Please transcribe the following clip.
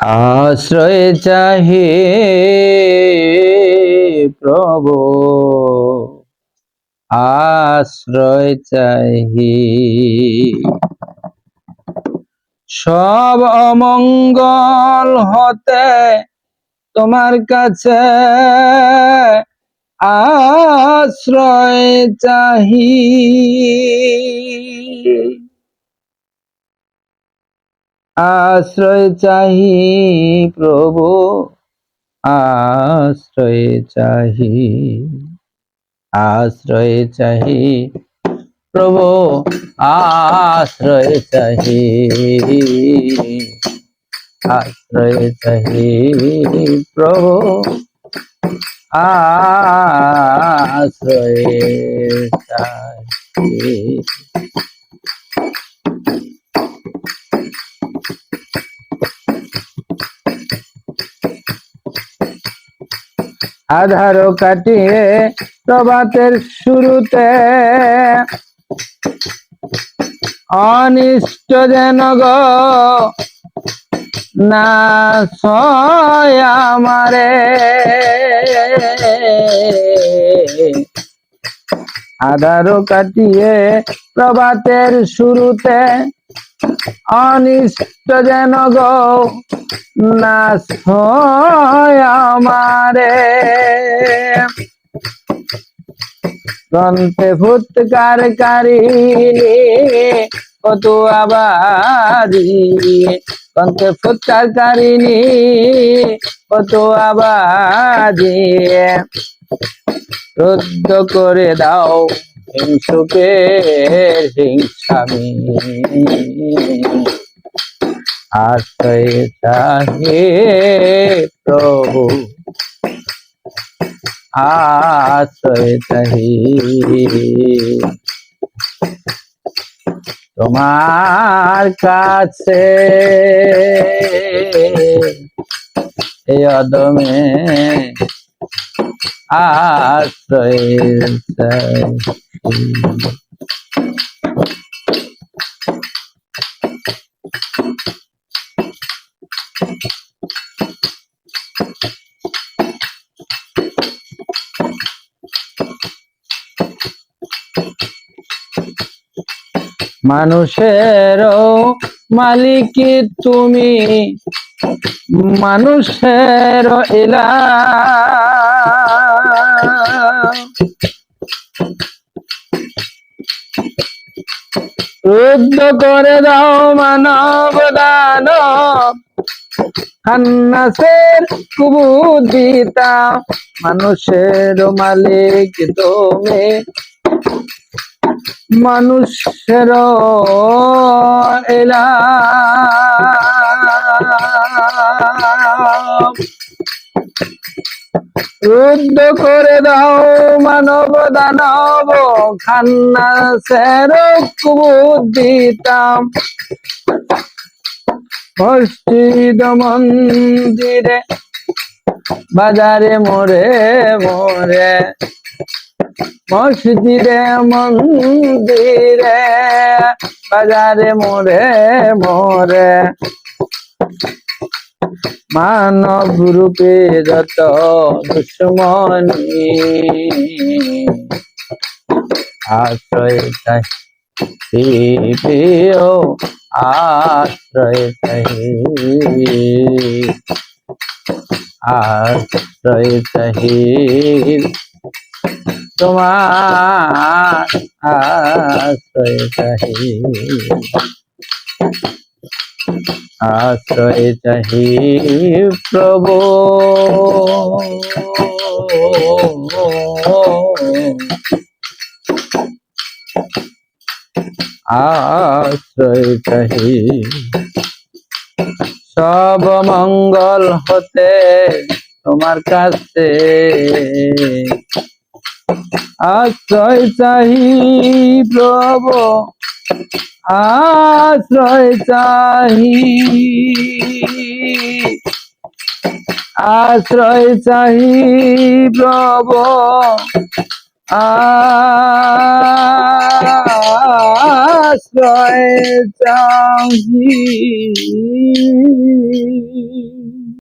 আশ্রয় চাহি প্রভু। আশ্রয় চাহি। সব অমঙ্গল হতে তোমার কাছে আশ্রয় চাহি। আশ্রয় চাহি প্রভু আশ্রয় চাহি আশ্রয় চাহি প্রভু আশ্রয় চাহি আশ্রয় চাহি প্রভু আশ্রয় আধার কাটিয়ে প্রভাতের শুরুতে। অনিষ্ট যেন গো না আমারে। আধার কাটিয়ে প্রভাতের শুরুতে অনিষ্ট যেন গো না সয় আমারে। গ্রন্থে ফুৎকার কারিলে কত আবাদি গ্রন্থে ফুৎকার কারিনি কত আবাদি রুদ্ধ করে দাও হিংসুকে হিংসামি আশ্রয় প্রভু। আশ্রয় চাহি। তোমার কাছে এই অদমে মানুষেরও মালিক তুমি মানুষের এলা রুদ্ধ করে দাও মানব দানব খান্নাসের কুবুদিতা মানুষের মালিক তুমি। মানুষের এলা রুদ্ধ করে দাও মানব দানব খান্না সের কুবুদ্দিতাম মসজিদ মন্দিরে, বাজারে মোরে মোরে মসজিদে মন্দিরে, বাজারে মোরে মোরে মানব রূপে যত দুশ্মনী। আশ্রয় চাই প্রিয় আশ্রয় চাই। আশ্রয় চাহি তোমার আশ্রয় আশ্রয় চাহি প্রভু। আশ্রয় চাহি। সব মঙ্গল হতে তোমার কাছে। আশ্রয় চাহি প্রভু। আশ্রয় চাহি আশ্রয় চাহি প্রভু। আশ্রয় চাহি